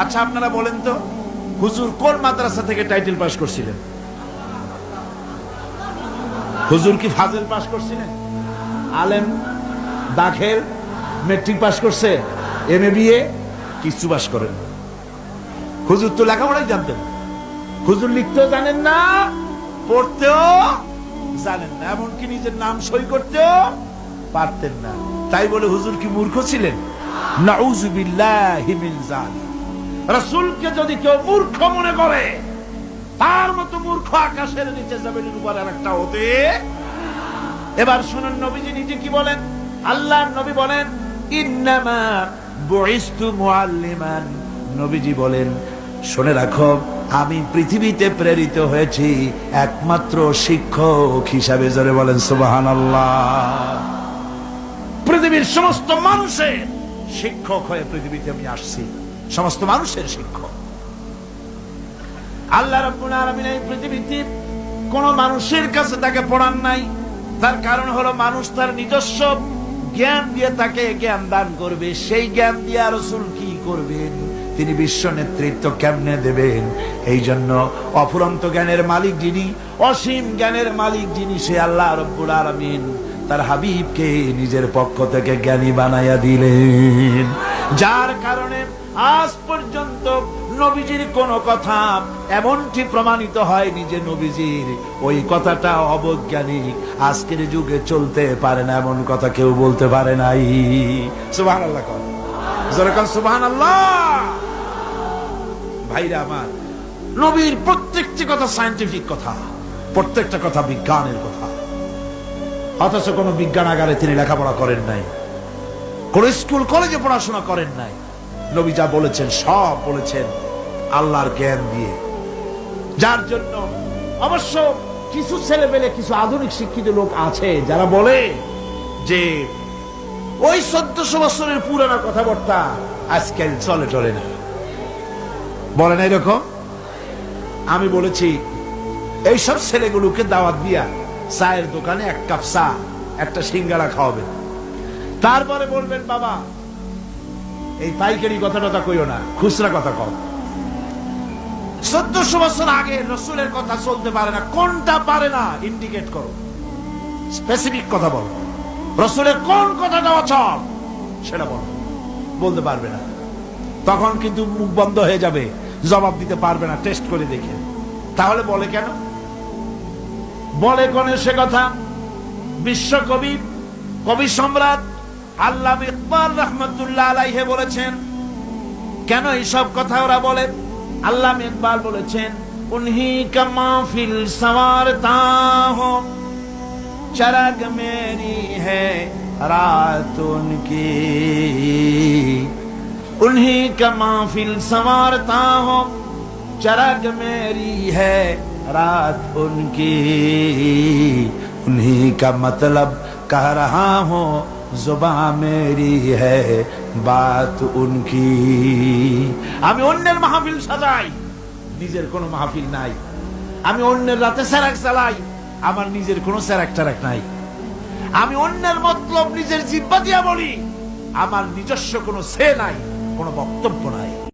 আচ্ছা আপনারা বলেন তো, হুজুর কোন মাদ্রাসা থেকে টাইটেল পাস করছিলেন? হুজুর কি ফাজেল পাস করছিলেন? আলেম, দাখেল মেট্রিক পাস করছে এম এ বিএ কিছু পাস করেন হুজুর তো লেখাপড়াই জানতেন। হুজুর লিখতেও জানেন না, পড়তেও জানেন না। এমনকি নিজের নাম সই করতেও পারতেন না। তাই বলে হুজুর কি মূর্খ ছিলেন? নাউজুবিল্লাহি মিন জালিক রাসূলকে যদি কেউ মূর্খ মনে করে, তার মতো মূর্খ আকাশের নিচে জমিনের উপর একটা হতে এবার শুনুন নবীজি নিজে কি বলেন? আল্লাহ নবী বলেন, ইন্নামা মুআল্লিমান। নবীজি বলেন, শুনে রাখো, আমি পৃথিবীতে প্রেরিত হয়েছি একমাত্র শিক্ষক হিসাবে জোরে বলেন পৃথিবীর সমস্ত মানুষের শিক্ষক হয়ে পৃথিবীতে আমি আসছি। সমস্ত মানুষের শিক্ষক। আল্লাহ রাব্বুল আলামিন এই পৃথিবীতে কোন মানুষের কাছে তাকে পড়ান নাই। তার কারণ হলো মানুষ তার নিজস্ব জ্ঞান দিয়ে তাকে জ্ঞান দান করবে। সেই জ্ঞান দিয়ে রসুল কি করবেন? তিনি বিশ্ব নেতৃত্ব কেমনে দেবেন? এই জন্য অফুরন্ত জ্ঞানের মালিক যিনি, অসীম জ্ঞানের মালিক যিনি, সে আল্লাহ রব্বুল আলামিন তার হাবিবকে নিজের পক্ষ থেকে জ্ঞানী বানাইয়া দিলেন। যার কারণে আজ পর্যন্ত নবীজির কোন কথা এমনটি প্রমাণিত হয়নি যে নবীজির ওই কথাটা অবৈজ্ঞানিক। আজকের যুগে চলতে পারে না এমন কথা কেউ বলতে পারে নাই। সুবাহ আল্লাহ সুবাহ আল্লাহ ভাইরা আমার, নবীর প্রত্যেকটি কথা সায়েন্টিফিক কথা, প্রত্যেকটা কথা বিজ্ঞানের কথা। অথচ কোন বিজ্ঞানাগারে তিনি লেখাপড়া করেন নাই, কোন স্কুল, কলেজে পড়াশোনা করেন নাই। নবী যা বলেছেন, সব বলেছেন আল্লাহর জ্ঞান দিয়ে। যার জন্য অবশ্য কিছু ছেলে পেলে, কিছু আধুনিক শিক্ষিত লোক আছে যারা বলে যে, ওই চোদ্দশো বছরের পুরানো কথাবার্তা আজকাল চলে চলে না। বলেন এরকম? আমি বলেছি, এইসব ছেলেগুলোকে দাওয়াত দিয়া চায়ের দোকানে এক কাপ চা, একটা সিঙ্গারা খাওয়াবেন। তারপরে বলবেন, বাবা এই পাইকারি কথা টথা কইও না, খুচরা কথা কও। চোদ্দশো বছর আগে রসুলের কথা চলতে পারে না, কোনটা পারে না ইন্ডিকেট করো। স্পেসিফিক কথা বলো। রসুলের কোন কথাটা অচল, সেটা বলো। বলতে পারবে না। তখন কিন্তু মুখ বন্ধ হয়ে যাবে, জবাব দিতে পারবে না টেস্ট করে দেখে। তাহলে বলে কেন? বলে কোন সে কথা? বিশ্বকবি, কবি সম্রাট আল্লাহ ইকবাল রহমতুল্লাহ আলাইহে বলেছেন কেন এইসব কথা ওরা বলে আল্লাহ ইকবাল বলেছেন উনহি কা মাহফিল সওয়ারতা হো চরগ মেরি है रात उनकी उन्हीं का महफिल संवारता हो चरग मेरी है रात उनकी उन्हीं का मतलब कह रहा हूँ জবা মেরি হাত উনকি। আমি অন্যের মাহফিল সাজাই, নিজের কোনো মাহফিল নাই। আমি অন্যের রাতে স্যারাক চালাই, আমার নিজের কোনো স্যারাক টারাক নাই। আমি অন্যের মতলব নিজের জিব্বা দিয়া বলি, আমার নিজস্ব কোনো সে নাই, কোনো বক্তব্য নাই।